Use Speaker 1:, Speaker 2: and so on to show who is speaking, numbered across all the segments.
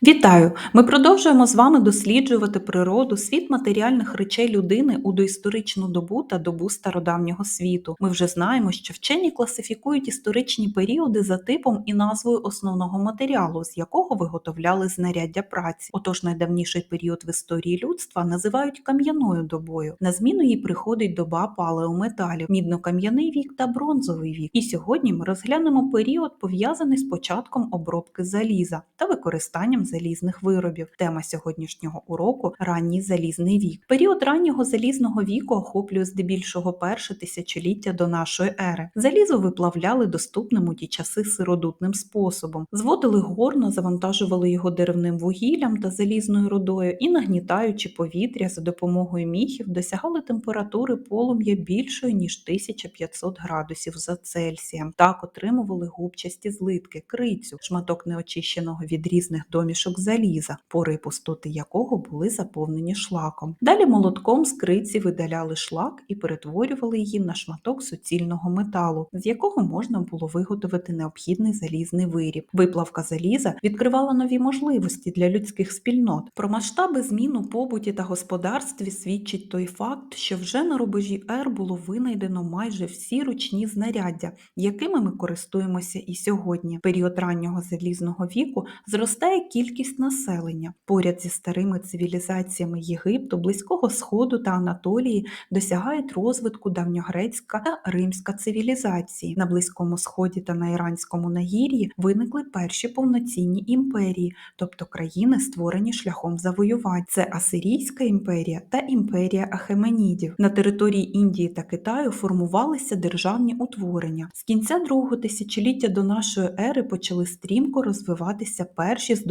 Speaker 1: Wie Вітаю! Ми продовжуємо з вами досліджувати природу, світ матеріальних речей людини у доісторичну добу та добу стародавнього світу. Ми вже знаємо, що вчені класифікують історичні періоди за типом і назвою основного матеріалу, з якого виготовляли знаряддя праці. Отож, найдавніший період в історії людства називають кам'яною добою. На зміну їй приходить доба палеометалів, мідно-кам'яний вік та бронзовий вік. І сьогодні ми розглянемо період, пов'язаний з початком обробки заліза та використанням залізних виробів. Тема сьогоднішнього уроку ранній залізний вік. Період раннього залізного віку охоплює здебільшого перше тисячоліття до нашої ери. Залізо виплавляли доступним у ті часи сиродутним способом, зводили горно, завантажували його деревним вугіллям та залізною рудою і, нагнітаючи повітря за допомогою міхів, досягали температури полум'я більшої ніж 1500 градусів за Цельсієм. Так отримували губчасті злитки, крицю, шматок неочищеного від різних домішок заліза, пори пустоти якого були заповнені шлаком. Далі молотком з криці видаляли шлак і перетворювали її на шматок суцільного металу, з якого можна було виготовити необхідний залізний виріб. Виплавка заліза відкривала нові можливості для людських спільнот. Про масштаби змін у побуті та господарстві свідчить той факт, що вже на рубежі ер було винайдено майже всі ручні знаряддя, якими ми користуємося і сьогодні. Період раннього залізного віку зростає кількість населення. Поряд зі старими цивілізаціями Єгипту, Близького Сходу та Анатолії досягають розвитку давньогрецька та римська цивілізації. На Близькому Сході та на Іранському нагір'ї виникли перші повноцінні імперії, тобто країни, створені шляхом завоювань. Це Асирійська імперія та імперія Ахеменідів. На території Індії та Китаю формувалися державні утворення. З кінця другого тисячоліття до нашої ери почали стрімко розвиватися перші з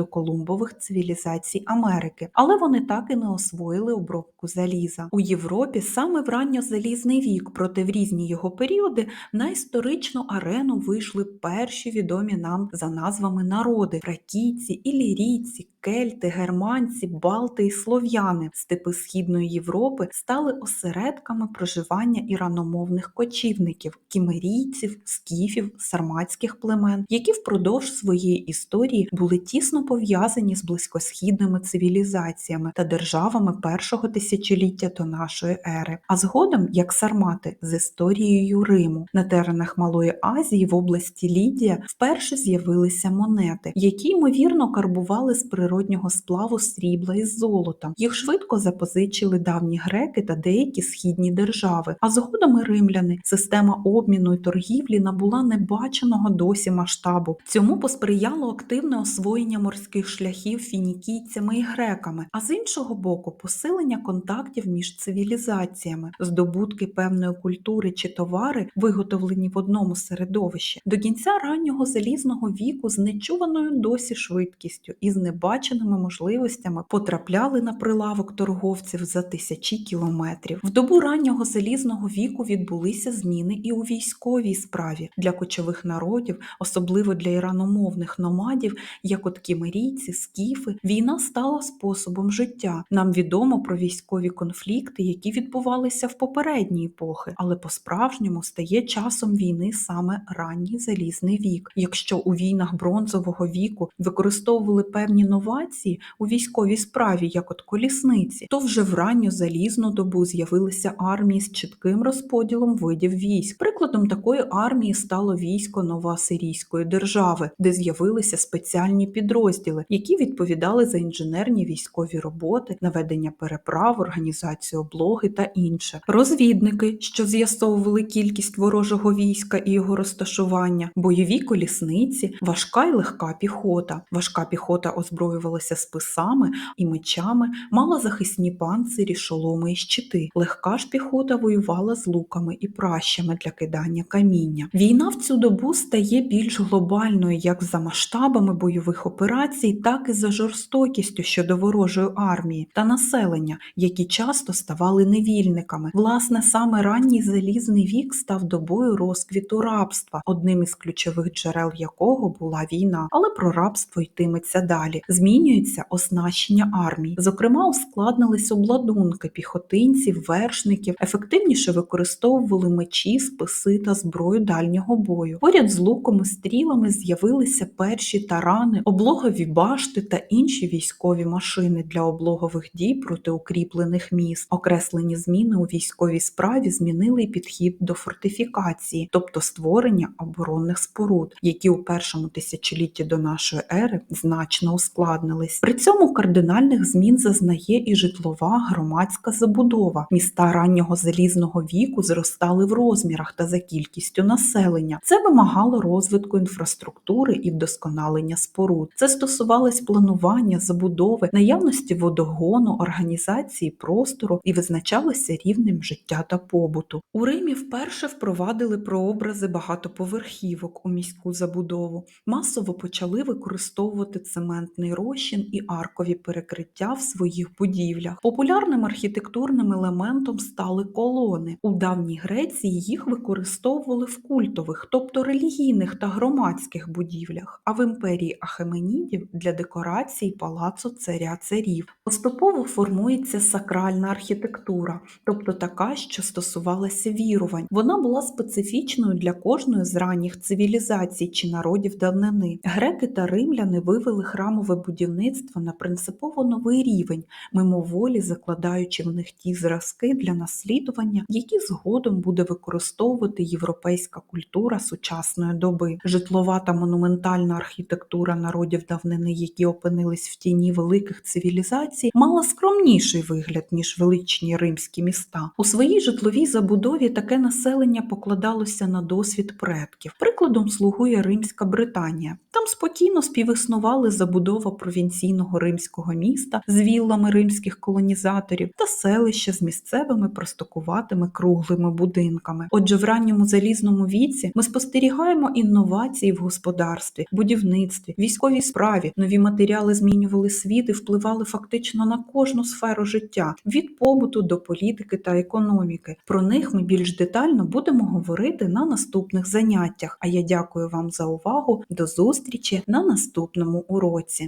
Speaker 1: доколумбових цивілізацій Америки, але вони так і не освоїли обробку заліза. У Європі саме в ранньозалізний вік, проте в різні його періоди на історичну арену вийшли перші відомі нам за назвами народи фракійці, ілірійці, кельти, германці, балти і слов'яни. Степи Східної Європи стали осередками проживання іраномовних кочівників, кімерійців, скіфів, сарматських племен, які впродовж своєї історії були тісно пов'язані з близькосхідними цивілізаціями та державами першого тисячоліття до нашої ери, а згодом як сармати з історією Риму на теренах Малої Азії в області Лідія вперше з'явилися монети, які ймовірно карбували з природнього сплаву срібла із золотом. Їх швидко запозичили давні греки та деякі східні держави, а згодом і римляни. Система обміну і торгівлі набула небаченого досі масштабу. Цьому посприяло активне освоєння морських шляхів фінікійцями і греками, а з іншого боку, посилення контактів між цивілізаціями, здобутки певної культури чи товари, виготовлені в одному середовищі, до кінця раннього залізного віку з нечуваною досі швидкістю і з небаченими можливостями потрапляли на прилавок торговців за тисячі кілометрів. В добу раннього залізного віку відбулися зміни і у військовій справі для кочових народів, особливо для іраномовних номадів, як от кімерійці, скіфи, війна стала способом життя. Нам відомо про військові конфлікти, які відбувалися в попередні епохи, але по-справжньому стає часом війни саме ранній залізний вік. Якщо у війнах бронзового віку використовували певні новації у військовій справі, як от колісниці, то вже в ранню залізну добу з'явилися армії з чітким розподілом видів військ. Прикладом такої армії стало військо Новоасирійської держави, де з'явилися спеціальні підрозділи, які відповідали за інженерні військові роботи, наведення переправ, організацію облоги та інше. Розвідники, що з'ясовували кількість ворожого війська і його розташування, бойові колісниці, важка й легка піхота. Важка піхота озброювалася списами і мечами, мала захисні панцирі, шоломи і щити. Легка ж піхота воювала з луками і пращами для кидання каміння. Війна в цю добу стає більш глобальною як за масштабами бойових операцій, так і за жорстокістю щодо ворожої армії та населення, які часто ставали невільниками. Власне, саме ранній залізний вік став добою розквіту рабства, одним із ключових джерел якого була війна. Але про рабство йтиметься далі. Змінюється оснащення армій. Зокрема, ускладнились обладунки піхотинців, вершників, ефективніше використовували мечі, списи та зброю дальнього бою. Поряд з луком і стрілами з'явилися перші тарани, облогові башти та інші військові машини для облогових дій проти укріплених міст. Окреслені зміни у військовій справі змінили й підхід до фортифікації, тобто створення оборонних споруд, які у першому тисячолітті до нашої ери значно ускладнились. При цьому кардинальних змін зазнає і житлова громадська забудова. Міста раннього залізного віку зростали в розмірах та за кількістю населення. Це вимагало розвитку інфраструктури і вдосконалення споруд. Це стосувалось планування, забудови, наявності водогону, організації простору і визначалося рівнем життя та побуту. У Римі вперше впровадили прообрази багатоповерхівок у міську забудову. Масово почали використовувати цементний розчин і аркові перекриття в своїх будівлях. Популярним архітектурним елементом стали колони. У давній Греції їх використовували в культових, тобто релігійних та громадських будівлях, а в імперії Ахеменідів для декорації палацу царя царів. Поступово формується сакральна архітектура, тобто така, що стосувалася вірувань. Вона була специфічною для кожної з ранніх цивілізацій чи народів давнини. Греки та римляни вивели храмове будівництво на принципово новий рівень, мимоволі закладаючи в них ті зразки для наслідування, які згодом буде використовувати європейська культура сучасної доби. Житлова та монументальна архітектура народів давнини, які опинились в тіні великих цивілізацій, мала скромніший вигляд ніж величні римські міста. У своїй житловій забудові таке населення покладалося на досвід предків. Прикладом слугує Римська Британія. Там спокійно співіснували забудова провінційного римського міста з віллами римських колонізаторів та селища з місцевими простокуватими круглими будинками. Отже, в ранньому залізному віці ми спостерігаємо інновації в господарстві, будівництві, військовій справі. Нові матеріали змінювали світ і впливали фактично на кожну сферу життя від побуту до політики та економіки. Про них ми більш детально будемо говорити на наступних заняттях. А я дякую вам за увагу. До зустрічі на наступному уроці.